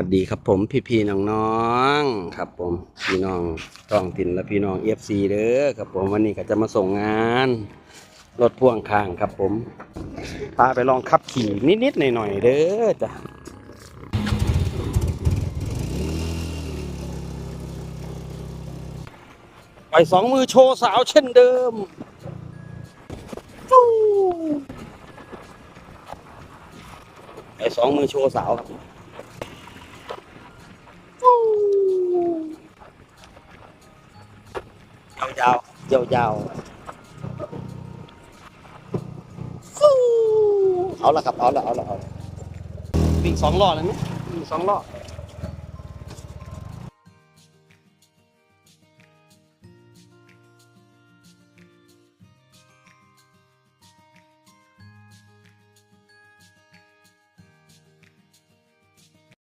วัสดีครับผมพี่พี่ๆน้องครับผมพี่น้องท้องถิ่นและพี่น้องเอฟซีเด้อครับผมวันนี้ก็จะมาส่งงานรถพ่วงข้างครับผมพาไปลองขับขี่นิดๆหน่อยๆเด้อจ้ะไปสองมือโชว์สาวเช่นเดิมไปสองมือโชว์สาวครับ ยาวยาวยาวๆฟู้เอาละครับเอาละเอาละเอาละวิ่งสองล้อแล้วไหมวิ่งสองล้อ